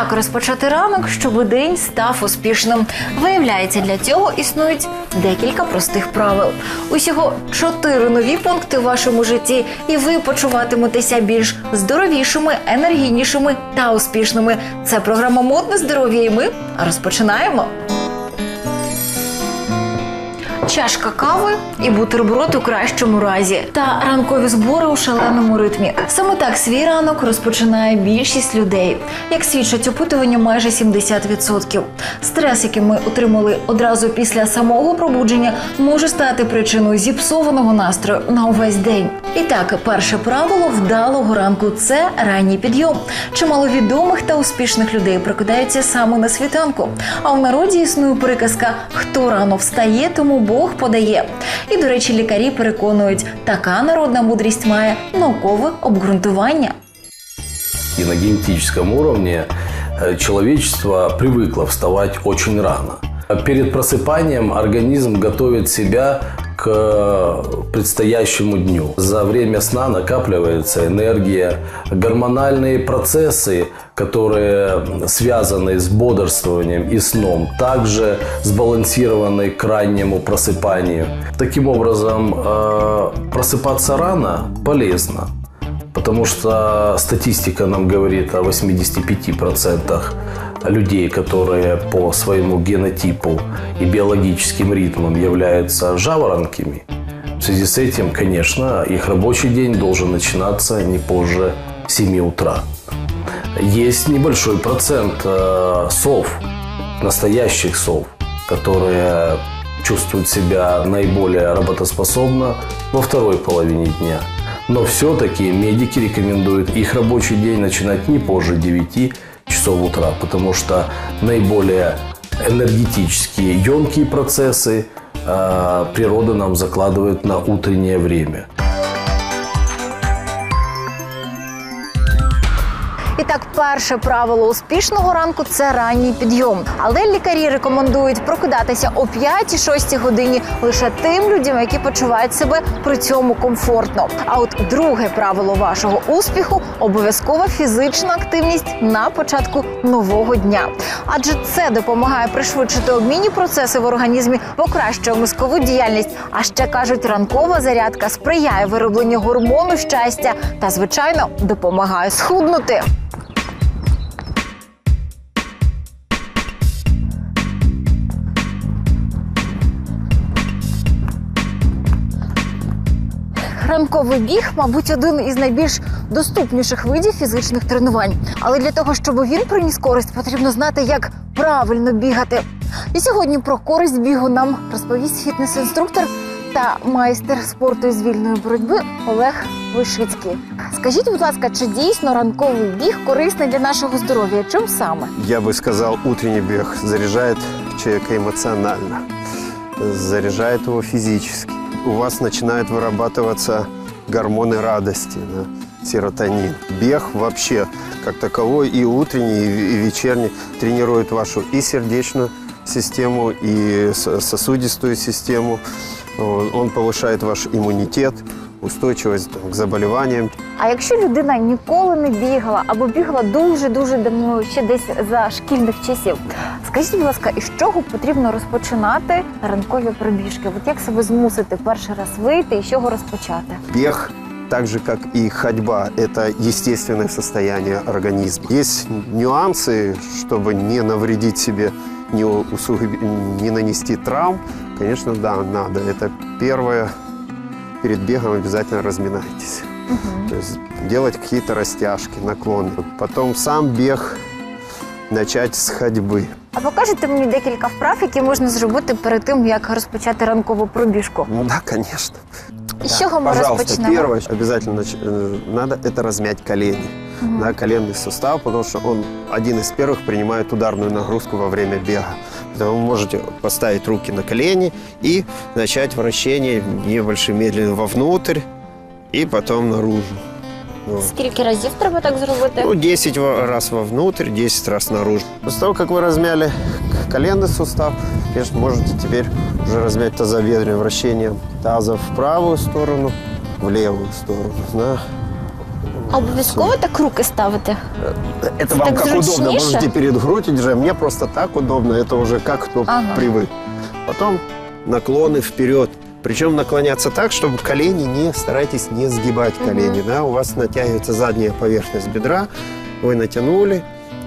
Як розпочати ранок, щоб день став успішним? Виявляється, для цього існують декілька простих правил. Усього чотири нові пункти в вашому житті, і ви почуватиметеся більш здоровішими, енергійнішими та успішними. Це програма Модне здоров'я, і ми розпочинаємо. Чашка кави і бутерброд у кращому разі, та ранкові збори у шаленому ритмі. Саме так свій ранок розпочинає більшість людей. Як свідчать опитування, майже 70%. Стрес, який ми отримали одразу після самого пробудження, може стати причиною зіпсованого настрою на увесь день. І так, перше правило вдалого ранку це ранній підйом. Чимало відомих та успішних людей прокидаються саме на світанку. А в народі існує приказка: хто рано встає, тому Бог подає. І, до речі, лікарі переконують, така народна мудрість має наукове обґрунтування. И на генетическом уровне э, человечество привыкло вставать очень рано. Перед просыпанием организм готовит себя к э, предстоящему дню. За время сна накапливается энергия, гормональные процессы, которые связаны с бодрствованием и сном, также сбалансированы к раннему просыпанию. Таким образом, э, просыпаться рано полезно. Потому что статистика нам говорит о 85% людей, которые по своему генотипу и биологическим ритмам являются жаворонками. В связи с этим, конечно, их рабочий день должен начинаться не позже 7 утра. Есть небольшой процент э, сов, настоящих сов, которые чувствуют себя наиболее работоспособно во второй половине дня. Но все-таки медики рекомендуют их рабочий день начинать не позже 9 часов утра, потому что наиболее энергетические, емкие процессы э, природа нам закладывает на утреннее время. І так, перше правило успішного ранку це ранній підйом. Але лікарі рекомендують прокидатися о 5-6 годині лише тим людям, які почувають себе при цьому комфортно. А от друге правило вашого успіху обов'язкова фізична активність на початку нового дня. Адже це допомагає пришвидшити обмінні процеси в організмі, покращує мозкову діяльність. А ще кажуть, ранкова зарядка сприяє виробленню гормону щастя та, звичайно, допомагає схуднути. Ранковий біг, мабуть, один із найбільш доступніших видів фізичних тренувань. Але для того, щоб він приніс користь, потрібно знати, як правильно бігати. І сьогодні про користь бігу нам розповість фітнес-інструктор та майстер спорту із вільної боротьби Олег Вишицький. Скажіть, будь ласка, чи дійсно ранковий біг корисний для нашого здоров'я? Чим саме? Я бы сказал, утренний бег заряжает человека эмоционально, заряжает его физически. У вас начинают вырабатываться гормоны радости, да, серотонин. Бег вообще, как таковой, и утренний, и вечерний, тренирует вашу и сердечную систему, и сосудистую систему. Он повышает ваш иммунитет, устойчивость там, к заболеваниям. А якщо людина ніколи не бігала або бігала дуже дуже давно, ще десь за шкільних часів, скажіть, будь ласка, із чого потрібно розпочинати ранкові пробіжки? От як себе змусити перший раз вийти і з чого розпочати? Бег, так же как и ходьба, это естественное состояние организма. Есть нюансы, чтобы не навредить себе, не, усугуб- не нанести травм. Конечно, да, надо. Это первое. Перед бегом обязательно разминайтесь. То есть делать какие-то растяжки, наклоны. Потом сам бег начать с ходьбы. А покажете мені декілька вправ, які можна зробити перед тим, як розпочати ранкову пробіжку. Ну да, конечно. І з чого ми Пожалуйста, розпочнемо? первое обязательно нач- э, надо это размять колени, да, коленный сустав, потому что он один из первых принимает ударную нагрузку во время бега. Поэтому вы можете поставить руки на колени и начать вращение небольшим медленно вовнутрь и потом наружу. Вот. Скільки разів треба так зробити? Ну, 10 во- раз вовнутрь, 10 раз наружу. После того, как вы размяли коленный сустав, конечно, можете теперь уже размять тазобедренное вращение таза в правую сторону, в левую сторону. Да? Обов'язково так руки ставити? Это вам Так как удобно, зручнейше? можете перед грудью держать. Мне просто так удобно, это уже как кто Ага. привык. Потом наклоны вперед. Причем наклоняться так, чтобы колени не, старайтесь не сгибать колени. Да? У вас натягивается задняя поверхность бедра, вы натянули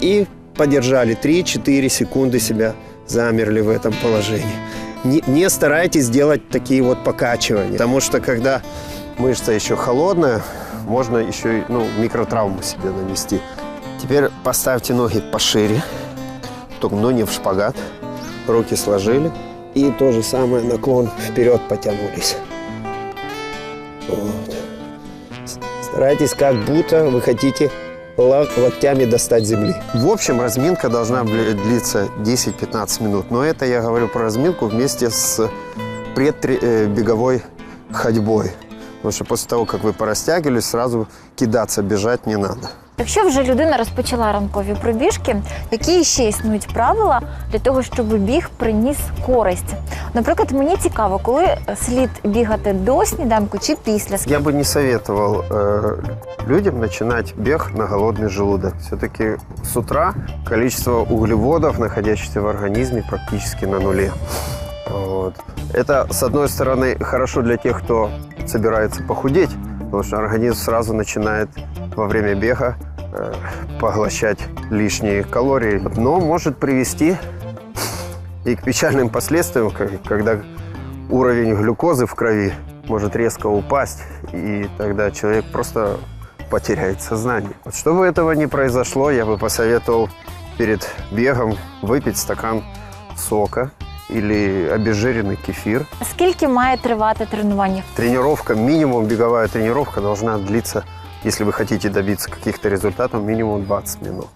и подержали 3-4 секунды себя, замерли в этом положении. Не, не старайтесь делать такие вот покачивания, потому что когда мышца еще холодная, можно еще и ну, микротравму себе нанести. Теперь поставьте ноги пошире, только, но не в шпагат. Руки сложили. И то же самое, наклон вперед потянулись. Вот. Старайтесь, как будто вы хотите локтями достать земли. В общем, разминка должна длиться 10-15 минут. Но это я говорю про разминку вместе с предбеговой ходьбой. Потому что после того, как вы порастягивались, сразу кидаться, бежать не надо. Якщо вже людина розпочала ранкові пробіжки, які ще існують правила для того, щоб біг приніс користь? Наприклад, мені цікаво, коли слід бігати до сніданку чи після. Я бы не советовал э, людям начинать бег на голодный желудок. Все-таки с утра количество углеводов, находящихся в организме, практически на нуле. Вот. Это, с одной стороны, хорошо для тех, кто собирается похудеть, потому что организм сразу начинает во время бега э, поглощать лишние калории, но может привести и к печальным последствиям, когда уровень глюкозы в крови может резко упасть, и тогда человек просто потеряет сознание. Вот чтобы этого не произошло, я бы посоветовал перед бегом выпить стакан сока или обезжиренный кефир. Скільки має тривати тренування? Тренировка, минимум беговая тренировка должна длиться, если вы хотите добиться каких-то результатов, минимум 20 минут.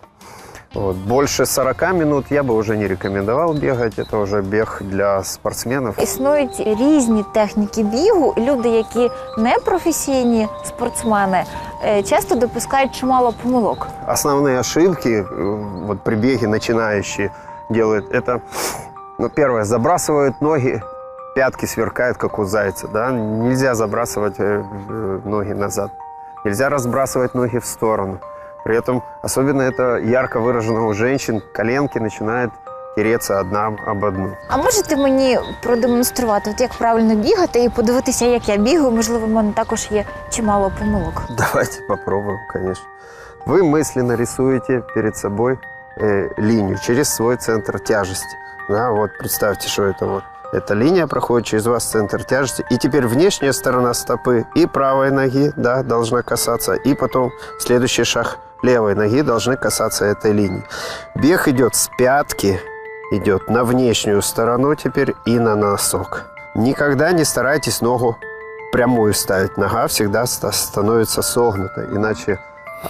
Вот. Больше 40 минут я бы уже не рекомендовал бегать. Это уже бег для спортсменов. Існують різні техніки бігу. і Люди, які не професійні спортсмени, е, часто допускають чимало помилок. Основные ошибки э, вот при беге начинающие делают это, ну, первое, забрасывают ноги, пятки сверкают, как у зайца, да, нельзя забрасывать э, э, ноги назад, нельзя разбрасывать ноги в сторону. При этом, особенно это ярко выражено у женщин, коленки начинают тереться одна об одну. А можете мені продемонструвати, от як правильно бігати, і подивитися, як я бігаю? Можливо, в мене також є чимало помилок. Давайте попробуем, конечно. Вы мысленно рисуете перед собой э, линию через свой центр тяжести. Да, вот представьте, что это вот. Эта линия проходит через вас центр тяжести. И теперь внешняя сторона стопы и правой ноги да, должна касаться. И потом следующий шаг левой ноги должны касаться этой линии. Бег идет с пятки, идет на внешнюю сторону теперь и на носок. Никогда не старайтесь ногу прямую ставить. Нога всегда ста- становится согнутой, иначе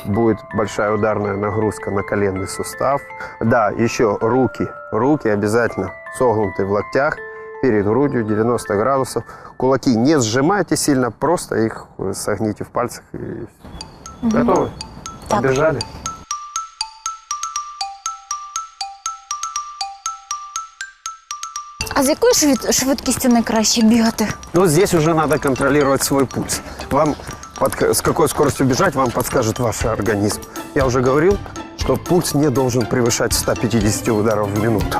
будет большая ударная нагрузка на коленный сустав. Да, еще руки. Руки обязательно согнуты в локтях, перед грудью 90 градусов. Кулаки не сжимайте сильно, просто их э, согните в пальцах. И... Готовы? Так. Побежали? А з якою швид- швидкістю найкраще бігати? Ну, здесь уже надо контролировать свой пульс. Вам под- с какой скоростью бежать, вам подскажет ваш организм. Я уже говорил, что пульс не должен превышать 150 ударов в минуту.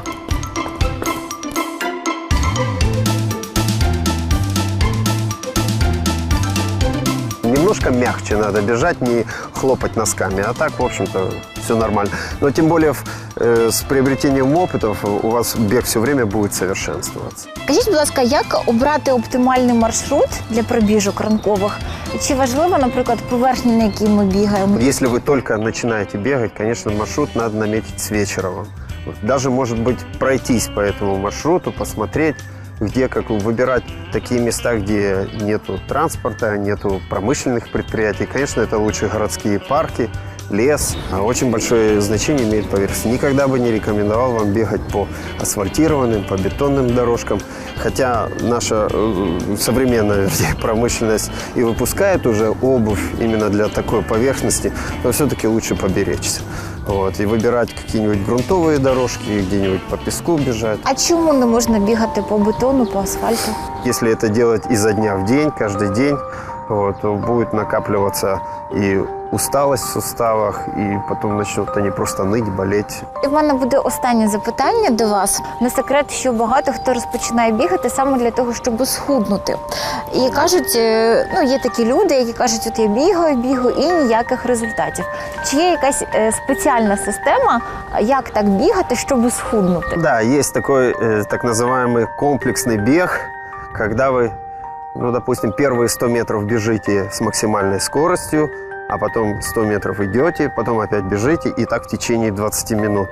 Немножко мягче надо бежать, не хлопать носками. А так, в общем-то, все нормально. Но тем более в- э, с приобретением опытов у вас бег все время будет совершенствоваться. Скажіть, будь ласка, як обрати оптимальний маршрут для пробіжок ранкових? І Чи важливо, наприклад, поверхня, на якій ми бігаємо? Если вы только начинаете бегать, конечно, маршрут надо наметить с вечера вам. Вот Даже, может быть, пройтись по этому маршруту, посмотреть, где как выбирать такие места, где нету транспорта, нету промышленных предприятий. Конечно, это лучше городские парки, лес. Очень большое значение имеет поверхность. Никогда бы не рекомендовал вам бегать по асфальтированным, по бетонным дорожкам. Хотя наша э, современная промышленность и выпускает уже обувь именно для такой поверхности, но все-таки лучше поберечься. И выбирать какие-нибудь грунтовые дорожки, где-нибудь по песку бежать. А чому не можна бігати по бетону, по асфальту? Если это делать изо дня в день, каждый день, вот, то будет накапливаться и усталость в суставах, и потом начнут они просто ныть, болеть. І в мене буде останнє запитання до вас. Не секрет, що багато хто розпочинає бігати саме для того, щоб схуднути. І кажуть, е, ну є такі люди, які кажуть, от я бігаю, бігаю і ніяких результатів. Чи є якась е, спеціальна система, як так бігати, щоб схуднути? Да, есть такой э, так называемый комплексный бег, когда вы, ну, допустим, первые 100 метров бежите с максимальной скоростью, А потом 100 метров идете, потом опять бежите, и так в течение 20 минут.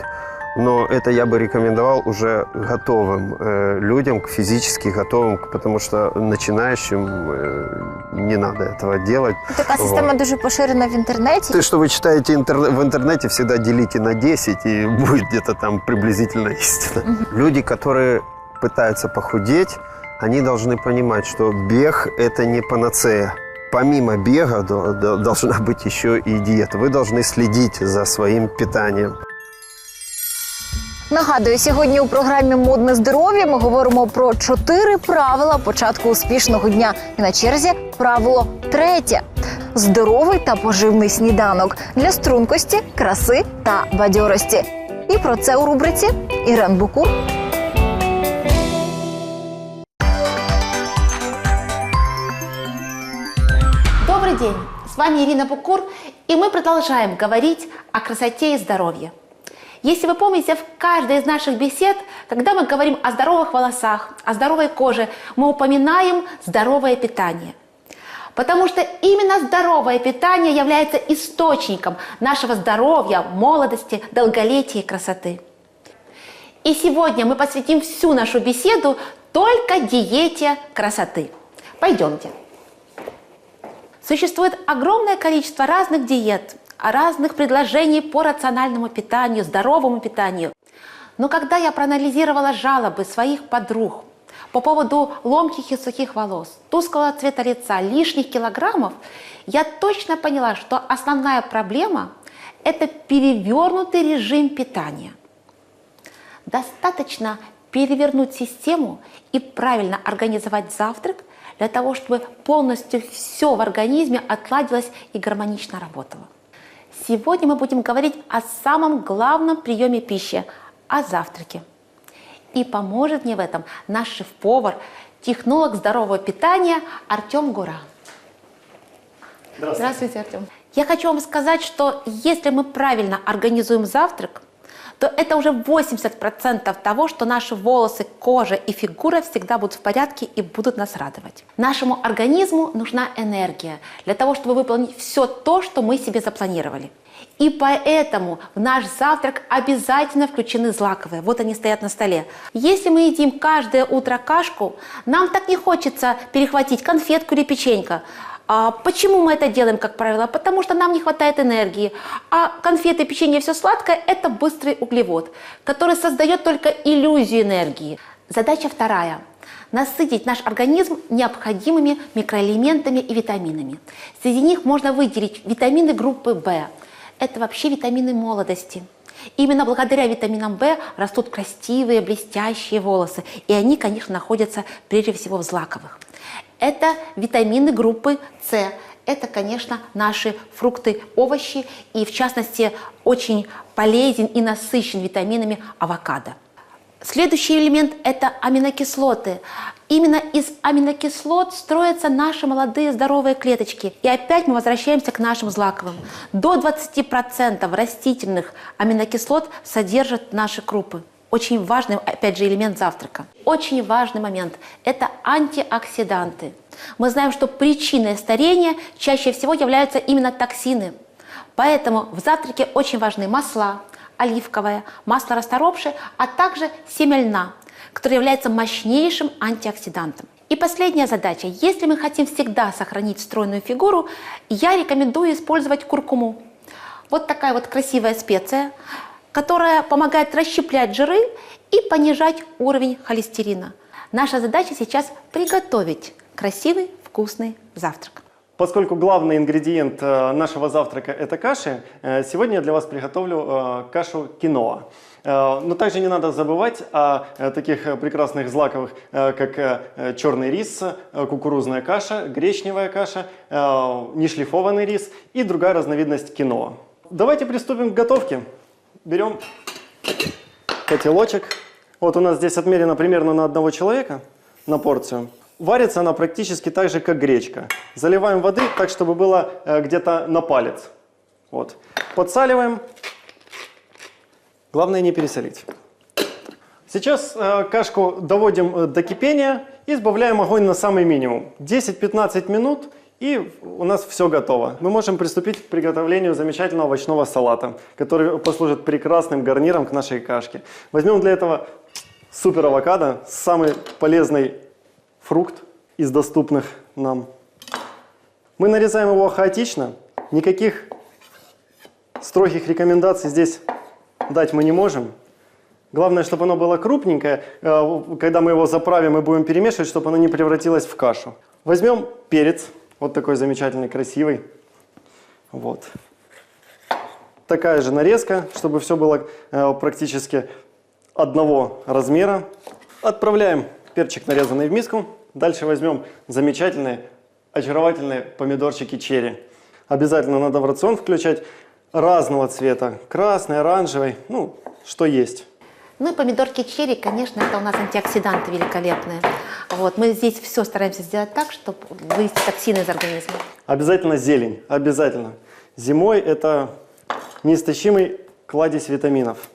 Но это я бы рекомендовал уже готовым э, людям, к- физически готовым, потому что начинающим э, не надо этого делать. Така система дуже поширена в інтернеті. То, что вы читаете интерне- в интернете, всегда делите на 10, и будет где-то там приблизительно истина. Люди, которые пытаются похудеть, они должны понимать, что бег – это не панацея. Помимо бега до- до- должна быть еще и диета. Вы должны следить за своим питанием. Нагадую, сьогодні у програмі Модне здоров'я ми говоримо про чотири правила початку успішного дня. І на черзі правило третє: здоровий та поживний сніданок для стрункості, краси та бадьорості. І про це у рубриці Ірен Букур. С вами Ирина Букур, и мы продолжаем говорить о красоте и здоровье. Если вы помните, в каждой из наших бесед, когда мы говорим о здоровых волосах, о здоровой коже, мы упоминаем здоровое питание. Потому что именно здоровое питание является источником нашего здоровья, молодости, долголетия и красоты. И сегодня мы посвятим всю нашу беседу только диете красоты. Пойдемте. Существует огромное количество разных диет, разных предложений по рациональному питанию, здоровому питанию. Но когда я проанализировала жалобы своих подруг по поводу ломких и сухих волос, тусклого цвета лица, лишних килограммов, я точно поняла, что основная проблема – это перевернутый режим питания. Достаточно перевернуть систему и правильно организовать завтрак для того, чтобы полностью все в организме отладилось и гармонично работало. Сегодня мы будем говорить о самом главном приеме пищи – о завтраке. И поможет мне в этом наш шеф-повар, технолог здорового питания Артем Гура. Здравствуйте, Артем. Я хочу вам сказать, что если мы правильно организуем завтрак, то это уже 80% того, что наши волосы, кожа и фигура всегда будут в порядке и будут нас радовать. Нашему организму нужна энергия для того, чтобы выполнить все то, что мы себе запланировали. И поэтому в наш завтрак обязательно включены злаковые. Вот они стоят на столе. Если мы едим каждое утро кашку, нам так не хочется перехватить конфетку или печенька. А почему мы это делаем, как правило? Потому что нам не хватает энергии. А конфеты, печенье, все сладкое – это быстрый углевод, который создает только иллюзию энергии. Задача вторая – насытить наш организм необходимыми микроэлементами и витаминами. Среди них можно выделить витамины группы В. Это вообще витамины молодости. Именно благодаря витаминам В растут красивые, блестящие волосы. И они, конечно, находятся прежде всего в злаковых. Это витамины группы С. Это, конечно, наши фрукты, овощи. И, в частности, очень полезен и насыщен витаминами авокадо. Следующий элемент – это аминокислоты. Именно из аминокислот строятся наши молодые здоровые клеточки. И опять мы возвращаемся к нашим злаковым. До 20% растительных аминокислот содержат наши крупы. Очень важный, опять же, элемент завтрака. Очень важный момент – это антиоксиданты. Мы знаем, что причиной старения чаще всего являются именно токсины. Поэтому в завтраке очень важны масла, оливковое, масло расторопшее, а также семя льна, которое является мощнейшим антиоксидантом. И последняя задача. Если мы хотим всегда сохранить стройную фигуру, я рекомендую использовать куркуму. Вот такая вот красивая специя, которая помогает расщеплять жиры и понижать уровень холестерина. Наша задача сейчас приготовить красивый, вкусный завтрак. Поскольку главный ингредиент э, нашего завтрака – это каши, э, сегодня я для вас приготовлю э, кашу киноа. Но также не надо забывать о таких прекрасных злаковых, как черный рис, кукурузная каша, гречневая каша, нешлифованный рис и другая разновидность киноа. Давайте приступим к готовке. Берем котелочек. Вот у нас здесь отмерено примерно на одного человека на порцию. Варится она практически так же, как гречка. Заливаем воды так, чтобы было э, где-то на палец. Вот. Подсаливаем. Главное не пересолить. Сейчас э, кашку доводим э, до кипения и сбавляем огонь на самый минимум. 10-15 минут и у нас все готово. Мы можем приступить к приготовлению замечательного овощного салата, который послужит прекрасным гарниром к нашей кашке. Возьмем для этого супер авокадо, самый полезный фрукт из доступных нам. Мы нарезаем его хаотично, никаких строгих рекомендаций здесь дать мы не можем. Главное, чтобы оно было крупненькое. Э, Когда мы его заправим и будем перемешивать, чтобы оно не превратилось в кашу. Возьмем перец, вот такой замечательный, красивый. Вот. Такая же нарезка, чтобы все было э, практически одного размера. Отправляем перчик, нарезанный в миску. Дальше возьмем замечательные, очаровательные помидорчики черри. Обязательно надо в рацион включать разного цвета. Красный, оранжевый, ну, что есть. Ну и помидорки черри, конечно, это у нас антиоксиданты великолепные. Вот, мы здесь все стараемся сделать так, чтобы вывести токсины из организма. Обязательно зелень, обязательно. Зимой это неистощимый кладезь витаминов.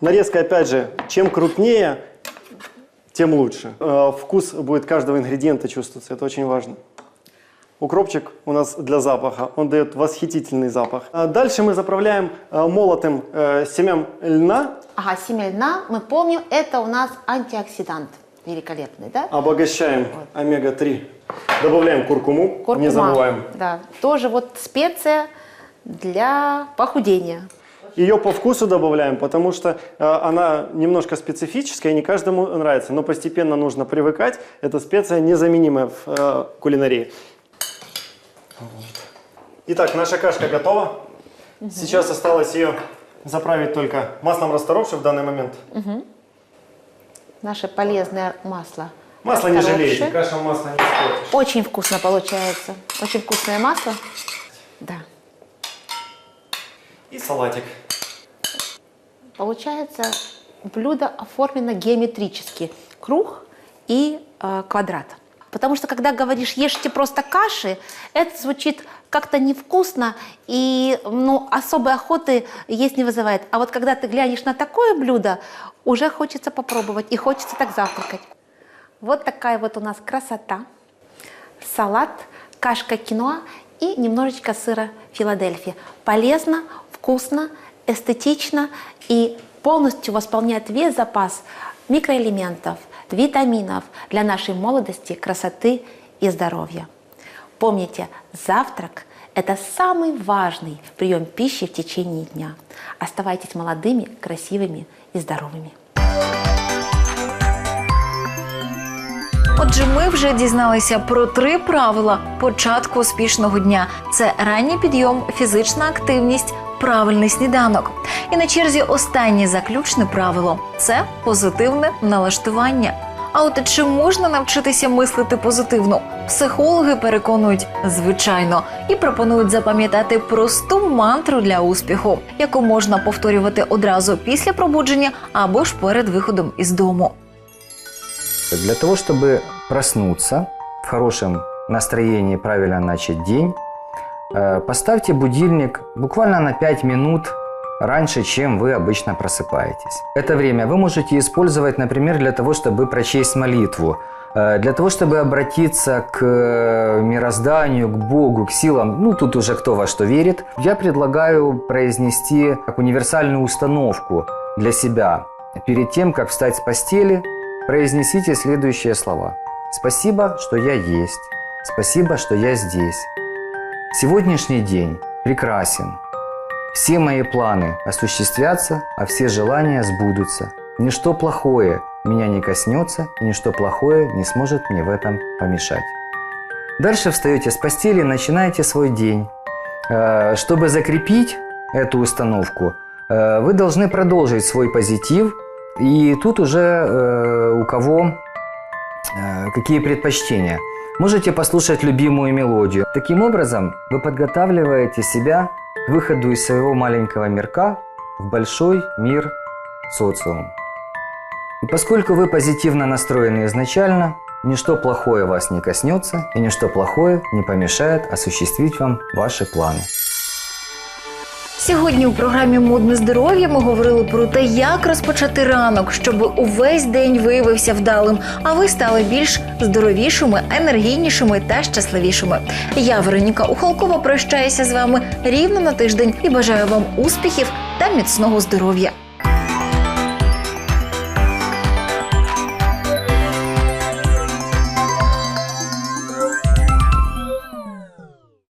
Нарезка, опять же, чем крупнее, тем лучше. Э, Вкус будет каждого ингредиента чувствоваться, это очень важно. Укропчик у нас для запаха, он дает восхитительный запах. А Дальше мы заправляем э, молотым э, семян льна, Ага, семя льна, мы помним, это у нас антиоксидант великолепный, да? обогащаем омега-3, добавляем куркуму, Куркума. не забываем. Да, тоже вот специя для похудения. Ее по вкусу добавляем, потому что э, она немножко специфическая и не каждому нравится. Но постепенно нужно привыкать. Эта специя незаменимая в э, кулинарии. Вот. Итак, наша кашка готова. Сейчас осталось ее заправить только маслом расторопши в данный момент. Наше полезное масло. Масло не жалейте, каша масло не испортишь. Очень вкусно получается. Очень вкусное масло. Да. И салатик. Получается, блюдо оформлено геометрически. Круг и э, квадрат. Потому что, когда говоришь «ешьте просто каши», это звучит как-то невкусно и ну, особой охоты есть не вызывает. А вот когда ты глянешь на такое блюдо, уже хочется попробовать и хочется так завтракать. Вот такая вот у нас красота. Салат, кашка киноа и немножечко сыра Филадельфия. Полезно, вкусно, эстетично и полностью восполняет весь запас микроэлементов, витаминов для нашей молодости, красоты и здоровья. Помните, завтрак – это самый важный прием пищи в течение дня. Оставайтесь молодыми, красивыми и здоровыми. Отже, ми вже дізналися про три правила початку успішного дня: це ранній підйом, фізична активність, правильний сніданок. І на черзі останнє заключне правило це позитивне налаштування. А от чи можна навчитися мислити позитивно? Психологи переконують, звичайно, і пропонують запам'ятати просту мантру для успіху, яку можна повторювати одразу після пробудження або ж перед виходом із дому. Для того, чтобы проснуться в хорошем настроении, правильно начать день, э, поставьте будильник буквально на 5 минут раньше, чем вы обычно просыпаетесь. Это время вы можете использовать, например, для того, чтобы прочесть молитву, э, для того, чтобы обратиться к э, мирозданию, к Богу, к силам, ну тут уже кто во что верит, я предлагаю произнести как универсальную установку для себя. Перед тем, как встать с постели, произнесите следующие слова. Спасибо, что я есть. Спасибо, что я здесь. Сегодняшний день прекрасен. Все мои планы осуществятся, а все желания сбудутся. Ничто плохое меня не коснется, и ничто плохое не сможет мне в этом помешать. Дальше встаете с постели и начинаете свой день. Э, Чтобы закрепить эту установку, э, вы должны продолжить свой позитив. И тут уже э, у кого э, какие предпочтения. Можете послушать любимую мелодию. Таким образом, вы подготавливаете себя к выходу из своего маленького мирка в большой мир социум. И поскольку вы позитивно настроены изначально, ничто плохое вас не коснется, и ничто плохое не помешает осуществить вам ваши планы. Сьогодні у програмі Модне здоров'я ми говорили про те, як розпочати ранок, щоб увесь день виявився вдалим, а ви стали більш здоровішими, енергійнішими та щасливішими. Я, Вероніка Ухалкова, прощаюся з вами рівно на тиждень і бажаю вам успіхів та міцного здоров'я.